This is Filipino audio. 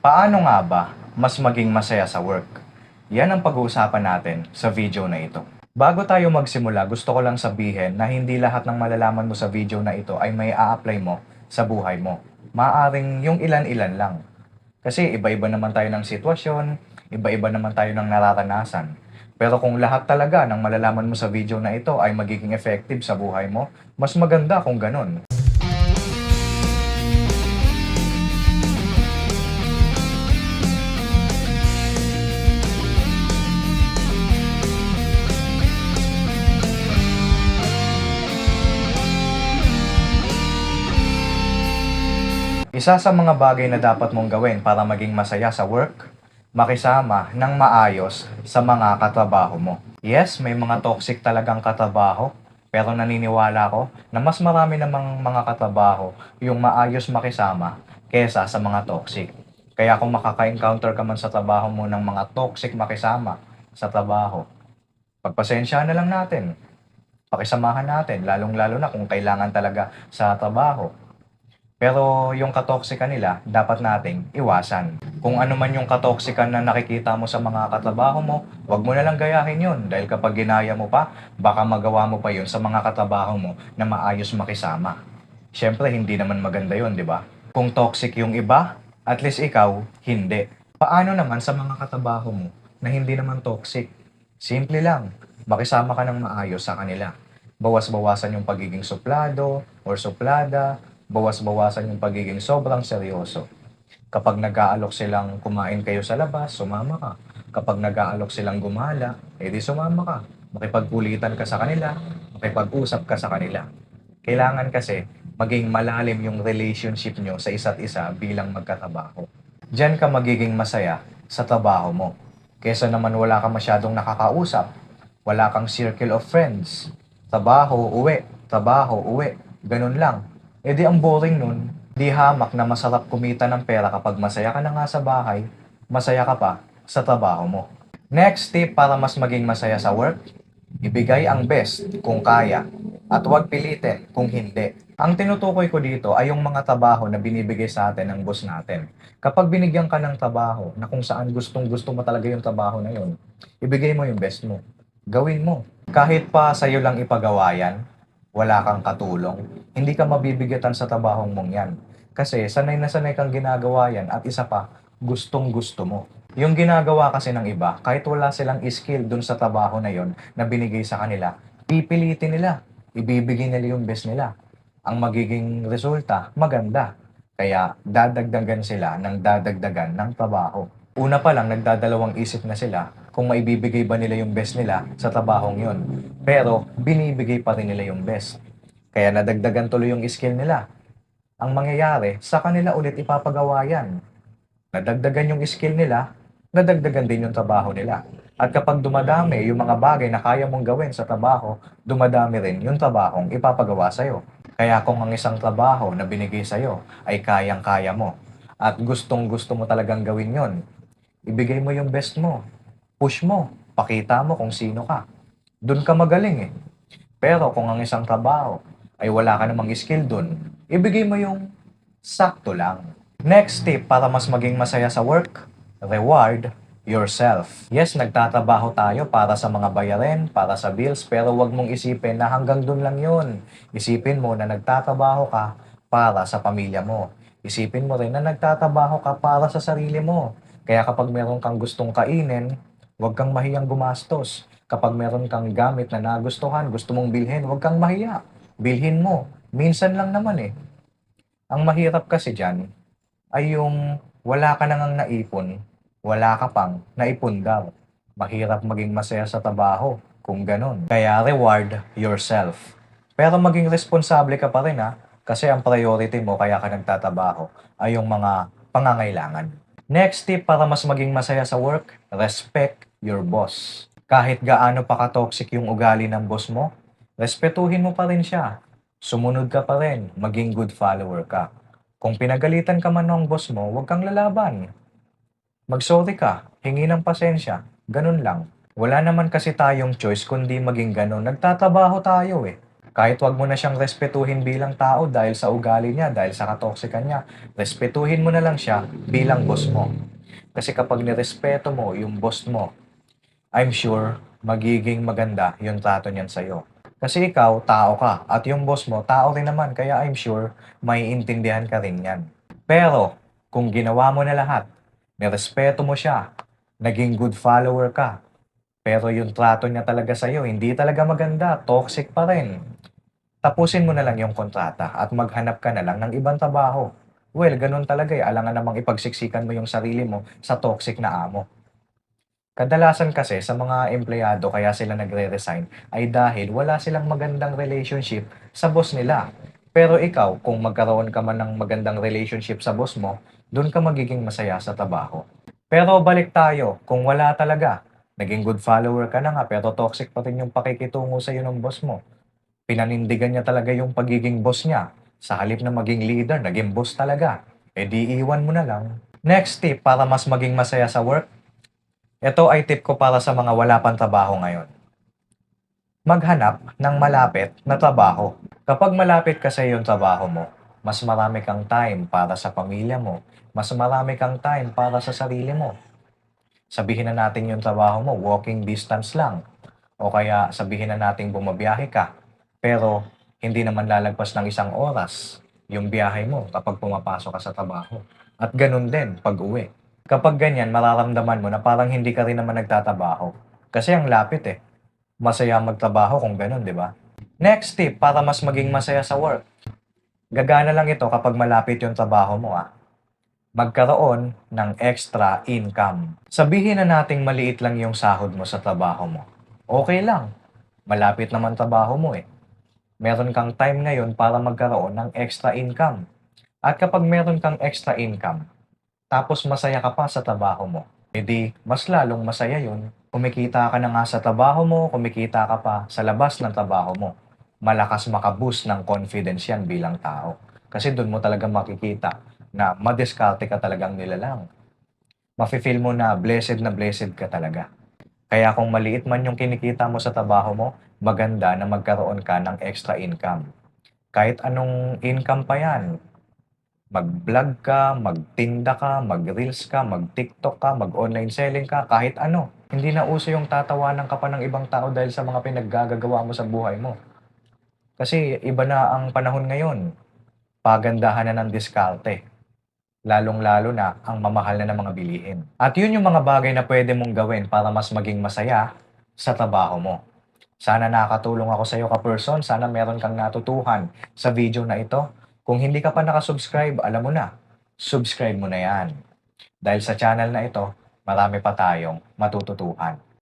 Paano nga ba mas maging masaya sa work? Yan ang pag-uusapan natin sa video na ito. Bago tayo magsimula, gusto ko lang sabihin na hindi lahat ng malalaman mo sa video na ito ay may a-apply mo sa buhay mo. Maaring yung ilan-ilan lang. Kasi iba-iba naman tayo ng sitwasyon, iba-iba naman tayo ng nararanasan. Pero kung lahat talaga ng malalaman mo sa video na ito ay magiging effective sa buhay mo, mas maganda kung ganun. Isa sa mga bagay na dapat mong gawin para maging masaya sa work, makisama ng maayos sa mga katrabaho mo. Yes, may mga toxic talagang katrabaho, pero naniniwala ko na mas marami namang mga katrabaho yung maayos makisama kesa sa mga toxic. Kaya kung makaka-encounter ka man sa trabaho mo ng mga toxic makisama sa trabaho, pagpasensya na lang natin. Pakisamahan natin, lalong-lalo na kung kailangan talaga sa trabaho. Pero yung katoksikan nila, dapat nating iwasan. Kung ano man yung katoksikan na nakikita mo sa mga katrabaho mo, wag mo na lang gayahin yun. Dahil kapag ginaya mo pa, baka magawa mo pa yun sa mga katrabaho mo na maayos makisama. Siyempre, hindi naman maganda yun, di ba? Kung toxic yung iba, at least ikaw, hindi. Paano naman sa mga katrabaho mo na hindi naman toxic? Simple lang, makisama ka ng maayos sa kanila. Bawas-bawasan yung pagiging suplado or suplada, bawas-bawasan yung pagiging sobrang seryoso. Kapag nag-aalok silang kumain kayo sa labas, sumama ka. Kapag nag-aalok silang gumala, edi sumama ka. Makipagkulitan ka sa kanila, makipag-usap ka sa kanila. Kailangan kasi maging malalim yung relationship nyo sa isa't isa bilang magkatrabaho. Diyan ka magiging masaya sa trabaho mo. Kesa naman wala ka masyadong nakakausap, wala kang circle of friends, trabaho, uwi, trabaho, uwi, ganun lang. E di ang boring nun, di hamak na masarap kumita ng pera kapag masaya ka na nga sa bahay, masaya ka pa sa trabaho mo. Next tip para mas maging masaya sa work, ibigay ang best kung kaya at huwag pilitin kung hindi. Ang tinutukoy ko dito ay yung mga trabaho na binibigay sa atin ng boss natin. Kapag binigyan ka ng trabaho na kung saan gustong gusto mo talaga yung trabaho na yun, ibigay mo yung best mo. Gawin mo. Kahit pa sa'yo lang ipagawa yan, wala kang katulong, hindi ka mabibigatan sa trabahong mong yan. Kasi sanay na sanay kang ginagawa yan at isa pa, gustong gusto mo. Yung ginagawa kasi ng iba, kahit wala silang skill dun sa trabaho na yon na binigay sa kanila, pipilitin nila, ibibigay nila yung best nila. Ang magiging resulta, maganda. Kaya dadagdagan sila ng dadagdagan ng trabaho. Una pa lang, nagdadalawang isip na sila kung maibibigay ba nila yung best nila sa trabahong yon. Pero binibigay pa rin nila yung best. Kaya nadagdagan tuloy yung skill nila. Ang mangyayari, sa kanila ulit ipapagawa yan. Nadagdagan yung skill nila, nadagdagan din yung trabaho nila. At kapag dumadami yung mga bagay na kaya mong gawin sa trabaho, dumadami rin yung trabahong ipapagawa sa'yo. Kaya kung ang isang trabaho na binigay sa'yo ay kayang-kaya mo at gustong gusto mo talagang gawin yon, ibigay mo yung best mo. Push mo. Pakita mo kung sino ka. Doon ka magaling eh. Pero kung ang isang trabaho ay wala ka namang skill doon, ibigay mo yung sakto lang. Next tip para mas maging masaya sa work, reward yourself. Yes, nagtatrabaho tayo para sa mga bayarin, para sa bills, pero wag mong isipin na hanggang doon lang yun. Isipin mo na nagtatrabaho ka para sa pamilya mo. Isipin mo rin na nagtatrabaho ka para sa sarili mo. Kaya kapag meron kang gustong kainin, huwag kang mahiyang gumastos. Kapag meron kang gamit na nagustuhan, gusto mong bilhin, huwag kang mahiya. Bilhin mo. Minsan lang naman eh. Ang mahirap kasi dyan ay yung wala ka nang naipon, wala ka pang naipundar. Mahirap maging masaya sa trabaho kung ganun. Kaya reward yourself. Pero maging responsable ka pa rin ha, kasi ang priority mo kaya ka nagtatrabaho ay yung mga pangangailangan. Next tip para mas maging masaya sa work, respect your boss. Kahit gaano pa ka-toxic yung ugali ng boss mo, respetuhin mo pa rin siya. Sumunod ka pa rin, maging good follower ka. Kung pinagalitan ka man ng boss mo, huwag kang lalaban. Magsorry ka, hingi ng pasensya, ganun lang. Wala naman kasi tayong choice kundi maging ganun. Nagtatrabaho tayo eh. Kahit wag mo na siyang respetuhin bilang tao dahil sa ugali niya, dahil sa katoksikan niya, respetuhin mo na lang siya bilang boss mo. Kasi kapag nirespeto mo yung boss mo, I'm sure magiging maganda yung trato niyan sa'yo. Kasi ikaw, tao ka. At yung boss mo, tao rin naman. Kaya I'm sure may intindihan ka rin yan. Pero, kung ginawa mo na lahat, nirespeto mo siya, naging good follower ka, pero yung trato niya talaga sa'yo, hindi talaga maganda, toxic pa rin. Tapusin mo na lang yung kontrata at maghanap ka na lang ng ibang trabaho. Well, ganun talaga eh. Alangan namang ipagsiksikan mo yung sarili mo sa toxic na amo. Kadalasan kasi sa mga empleyado kaya sila nagre-resign ay dahil wala silang magandang relationship sa boss nila. Pero ikaw, kung magkaroon ka man ng magandang relationship sa boss mo, doon ka magiging masaya sa trabaho. Pero balik tayo, kung wala talaga, naging good follower ka na nga pero toxic pa rin yung pakikitungo sa iyo ng boss mo. Pinanindigan niya talaga yung pagiging boss niya. Sa halip na maging leader, naging boss talaga. E di iwan mo na lang. Next tip para mas maging masaya sa work, ito ay tip ko para sa mga wala pang trabaho ngayon. Maghanap ng malapit na trabaho. Kapag malapit ka sa iyong trabaho mo, mas marami kang time para sa pamilya mo, mas marami kang time para sa sarili mo. Sabihin na natin yung trabaho mo, walking distance lang. O kaya sabihin na natin bumabiyahe ka, pero hindi naman lalagpas ng isang oras yung biyahe mo kapag pumapasok ka sa trabaho. At ganun din pag uwi. Kapag ganyan, mararamdaman mo na parang hindi ka rin naman nagtatrabaho. Kasi ang lapit eh. Masaya magtrabaho kung ganun, di ba? Next tip para mas maging masaya sa work. Gagana lang ito kapag malapit yung trabaho mo ah. Magkaroon ng extra income. Sabihin na nating maliit lang yung sahod mo sa trabaho mo. Okay lang. Malapit naman trabaho mo eh. Meron kang time ngayon para magkaroon ng extra income. At kapag meron kang extra income, tapos masaya ka pa sa trabaho mo, edi mas lalong masaya yun. Kumikita ka na nga sa trabaho mo, kumikita ka pa sa labas ng trabaho mo. Malakas makaboost ng confidence yan bilang tao. Kasi doon mo talaga makikita na madiskarte ka talagang nilalang. Mafe-feel mo na blessed na blessed ka talaga. Kaya kung maliit man yung kinikita mo sa trabaho mo, maganda na magkaroon ka ng extra income. Kahit anong income pa yan, mag-vlog ka, magtinda ka, mag-reels ka, mag-tiktok ka, mag-online selling ka, kahit ano. Hindi na uso yung tatawanan ka pa ng ibang tao dahil sa mga pinaggagawa mo sa buhay mo. Kasi iba na ang panahon ngayon. Pagandahan na ng diskarte. Lalong-lalo na ang mamahal na ng mga bilihin. At yun yung mga bagay na pwede mong gawin para mas maging masaya sa trabaho mo. Sana nakakatulong ako sa iyo ka-person. Sana meron kang natutuhan sa video na ito. Kung hindi ka pa nakasubscribe, alam mo na, subscribe mo na yan. Dahil sa channel na ito, marami pa tayong matututuhan.